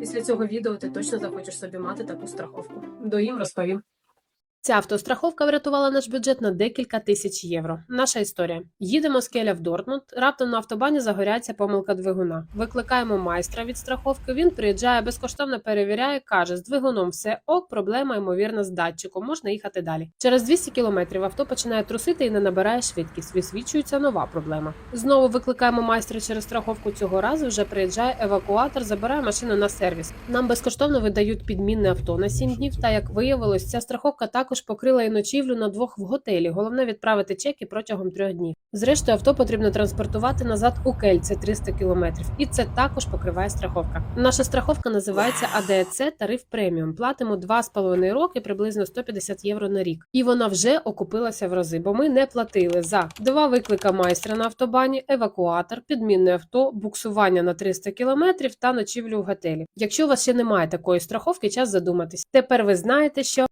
Після цього відео ти точно захочеш собі мати таку страховку. Доїм розповім. Ця автостраховка врятувала наш бюджет на декілька тисяч євро. Наша історія: їдемо з Келя в Дортмунд. Раптом на автобані загоряється помилка двигуна. Викликаємо майстра від страховки. Він приїжджає безкоштовно перевіряє, каже: з двигуном все ок, проблема ймовірно з датчиком. Можна їхати далі. Через 200 кілометрів авто починає трусити і не набирає швидкість. Висвічується нова проблема. Знову викликаємо майстра через страховку. Цього разу вже приїжджає евакуатор, забирає машину на сервіс. Нам безкоштовно видають підмінне авто на 7 днів. Та як виявилось, ця страховка також покрила і ночівлю на двох в готелі. Головне відправити чеки протягом трьох днів. Зрештою, авто потрібно транспортувати назад у Кель, це 300 кілометрів, і це також покриває страховка. Наша страховка називається АДЦ тариф преміум. Платимо 2,5 роки, приблизно 150 євро на рік. І вона вже окупилася в рази, бо ми не платили за два виклика майстра на автобані, евакуатор, підмінне авто, буксування на 300 кілометрів та ночівлю в готелі. Якщо у вас ще немає такої страховки, час задуматись. Тепер ви знаєте, що